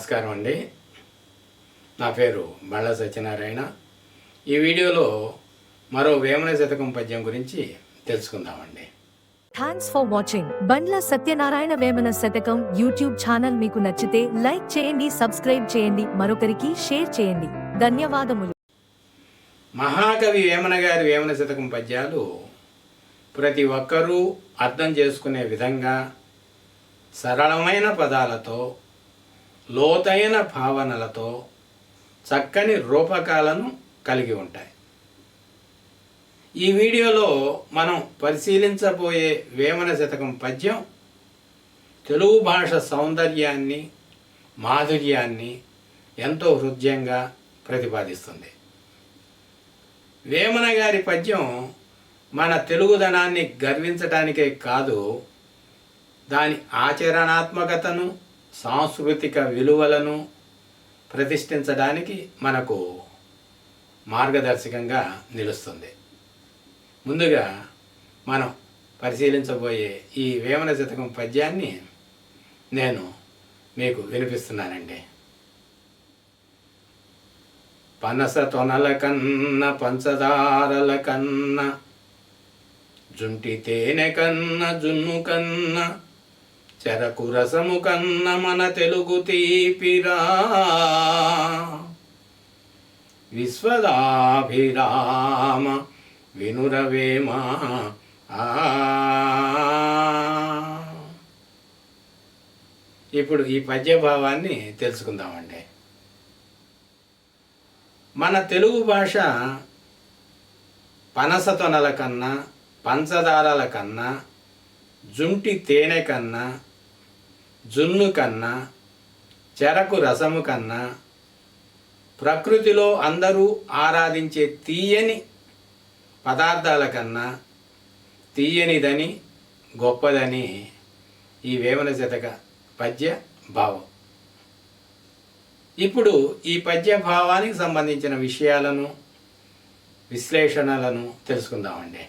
నమస్కారం అండి. నా పేరు బళ్ళ సత్యనారాయణ. ఈ వీడియోలో మరో వేమన శతకం పద్యం గురించి తెలుసుకుందామండి. Thanks for watching Bandla Satyanarayana Vemana శతకం యూట్యూబ్ ఛానల్ మీకు నచ్చితే లైక్ చేయండి సబ్స్క్రైబ్ చేయండి మరొకరికి షేర్ చేయండి. ధన్యవాదములు. మహాకవి వేమన గారి వేమన శతకం పద్యాలు ప్రతి ఒక్కరూ అర్థం చేసుకునే విధంగా సరళమైన పదాలతో లోతైన భావనలతో చక్కని రూపకాలను కలిగి ఉంటాయి. ఈ వీడియోలో మనం పరిశీలించబోయే వేమన శతకం పద్యం తెలుగు భాష సౌందర్యాన్ని మాధుర్యాన్ని ఎంతో హృదయంగా ప్రతిపాదిస్తుంది. వేమన గారి పద్యం మన తెలుగుదనాన్ని గర్వించటానికే కాదు దాని ఆచరణాత్మకతను సాంస్కృతిక విలువలను ప్రతిష్ఠించడానికి మనకు మార్గదర్శకంగా నిలుస్తుంది. ముందుగా మనం పరిశీలించబోయే ఈ వేమన శతకం పద్యాన్ని నేను మీకు వినిపిస్తున్నానండి. పనస తొనల కన్న పంచదారల కన్న జుంటి తేనె కన్న జున్ను కన్న చెరకు రసము కన్న మన తెలుగు తీపిరా. విశ్వదాభిరామ వినురవేమా ఆ. ఇప్పుడు ఈ పద్యభావాన్ని తెలుసుకుందామండి. మన తెలుగు భాష పనసతొనల కన్నా పంచదారల కన్నా జుంటి తేనె కన్నా జున్ను కన్నా చెరకు రసము కన్నా ప్రకృతిలో అందరూ ఆరాధించే తీయని పదార్థాల కన్నా తీయనిదని గొప్పదని ఈ వేమన శతక పద్య భావం. ఇప్పుడు ఈ పద్య భావానికి సంబంధించిన విషయాలను విశ్లేషణలను తెలుసుకుందామండి.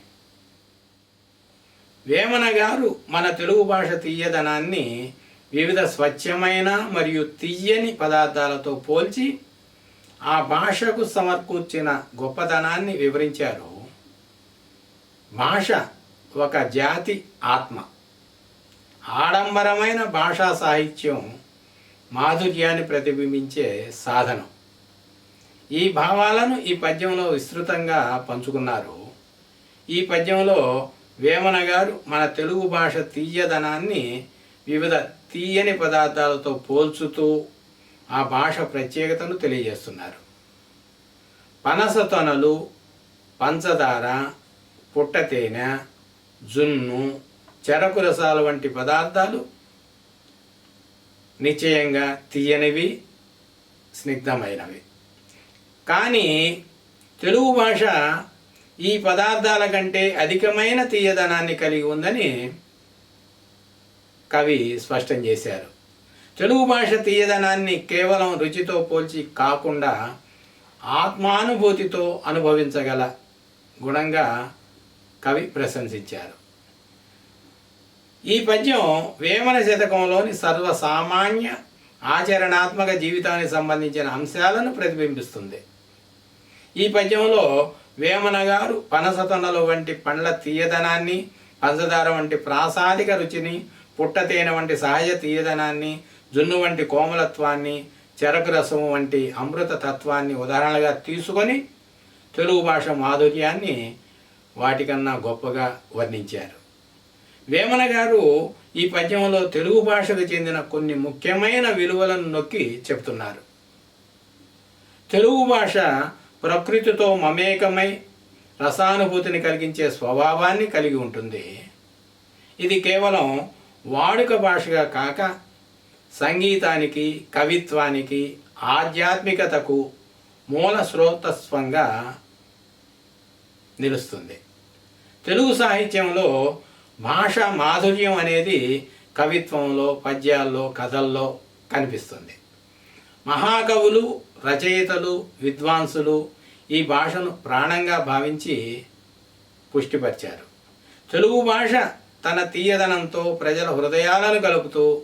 వేమన గారు మన తెలుగు భాష తీయదనాన్ని వివిధ స్వచ్ఛమైన మరియు తీయని పదార్థాలతో పోల్చి ఆ భాషకు సమకూర్చిన గొప్పదనాన్ని వివరించారు. భాష ఒక జాతి ఆత్మ. ఆడంబరమైన భాషా సాహిత్యం మాధుర్యాన్ని ప్రతిబింబించే సాధనం. ఈ భావాలను ఈ పద్యంలో విస్తృతంగా పంచుకున్నారు. ఈ పద్యంలో వేమన గారు మన తెలుగు భాష తీయదనాన్ని వివిధ తీయని పదార్థాలతో పోల్చుతూ ఆ భాష ప్రత్యేకతను తెలియజేస్తున్నారు. పనస తొనలు పంచదార పుట్టతేనె జున్ను చెరకు రసాలు వంటి పదార్థాలు నిశ్చయంగా తీయనివి స్నిగ్ధమైనవి. కానీ తెలుగు భాష ఈ పదార్థాల కంటే అధికమైన తీయదనాన్ని కలిగి ఉందని కవి స్పష్టం చేశారు. తెలుగు భాష తీయదనాన్ని కేవలం రుచితో పోల్చి కాకుండా ఆత్మానుభూతితో అనుభవించగల గుణంగా కవి ప్రశంసించారు. ఈ పద్యం వేమన శతకంలోని సర్వసామాన్య ఆచరణాత్మక జీవితానికి సంబంధించిన అంశాలను ప్రతిబింబిస్తుంది. ఈ పద్యంలో వేమన గారు పనసతొనలు వంటి పండ్ల తీయదనాన్ని పంచదార వంటి ప్రాసాదిక రుచిని పుట్టతేన వంటి సహజ తీయదనాన్ని జున్ను వంటి కోమలత్వాన్ని చెరకు రసము వంటి అమృత తత్వాన్ని ఉదాహరణగా తీసుకొని తెలుగు భాష మాధుర్యాన్ని వాటికన్నా గొప్పగా వర్ణించారు. వేమన గారు ఈ పద్యంలో తెలుగు భాషకు చెందిన కొన్ని ముఖ్యమైన విలువలను నొక్కి చెప్తున్నారు. తెలుగు భాష ప్రకృతితో మమేకమై రసానుభూతిని కలిగించే స్వభావాన్ని కలిగి ఉంటుంది. ఇది కేవలం వాడుక భాషగా కాక సంగీతానికి కవిత్వానికి ఆధ్యాత్మికతకు మూల స్రోతస్వంగా నిలుస్తుంది. తెలుగు సాహిత్యంలో భాషా మాధుర్యం అనేది కవిత్వంలో పద్యాల్లో కథల్లో కనిపిస్తుంది. మహాకవులు రచయితలు విద్వాంసులు ఈ భాషను ప్రాణంగా భావించి పుష్టిపరిచారు. తెలుగు భాష తన తీయదనంతో ప్రజల హృదయాలను కలుపుతూ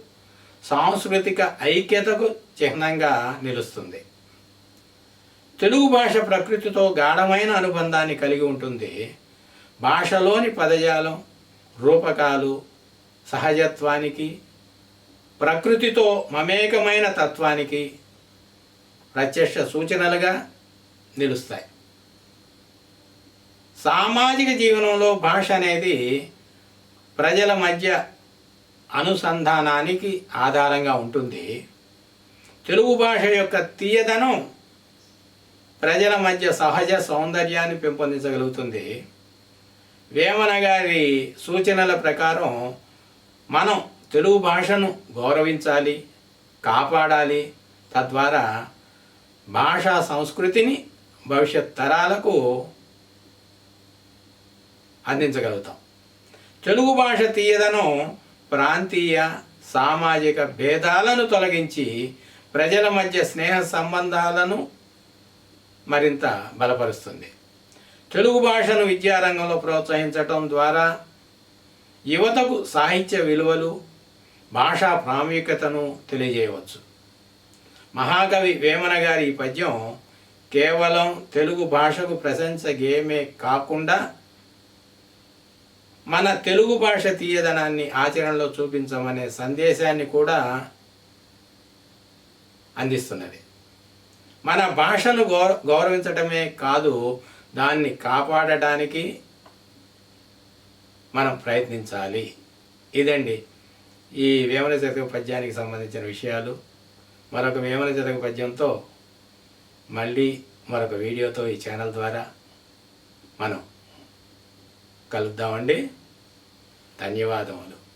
సాంస్కృతిక ఐక్యతకు చిహ్నంగా నిలుస్తుంది. తెలుగు భాష ప్రకృతితో గాఢమైన అనుబంధాన్ని కలిగి ఉంటుంది. భాషలోని పదజాలం రూపకాలు సహజత్వానికి ప్రకృతితో మమేకమైన తత్వానికి ప్రత్యక్ష సూచనలుగా నిలుస్తాయి. సామాజిక జీవనంలో భాష అనేది ప్రజల మధ్య అనుసంధానానికి ఆధారంగా ఉంటుంది. తెలుగు భాష యొక్క తీయదనం ప్రజల మధ్య సహజ సౌందర్యాన్ని పెంపొందించగలుగుతుంది. వేమన గారి సూచనల ప్రకారం మనం తెలుగు భాషను గౌరవించాలి కాపాడాలి. తద్వారా భాషా సంస్కృతిని భవిష్యత్ తరాలకు అందించగలుగుతాం. తెలుగు భాష తీయదనం ప్రాంతీయ సామాజిక భేదాలను తొలగించి ప్రజల మధ్య స్నేహ సంబంధాలను మరింత బలపరుస్తుంది. తెలుగు భాషను విద్యారంగంలో ప్రోత్సహించటం ద్వారా యువతకు సాహిత్య విలువలు భాషా ప్రాముఖ్యతను తెలియజేయవచ్చు. మహాకవి వేమన గారి ఈ పద్యం కేవలం తెలుగు భాషకు ప్రశంసగేమే కాకుండా మన తెలుగు భాష తీయదనాన్ని ఆచరణలో చూపించమనే సందేశాన్ని కూడా అందిస్తున్నది. మన భాషను గౌర గౌరవించటమే కాదు దాన్ని కాపాడటానికి మనం ప్రయత్నించాలి. ఇదండి ఈ వేమన శతక పద్యానికి సంబంధించిన విషయాలు. మరొక వేమన శతక పద్యంతో మళ్ళీ మరొక వీడియోతో ఈ ఛానల్ ద్వారా మనం కలుద్దామండి. ధన్యవాదములు.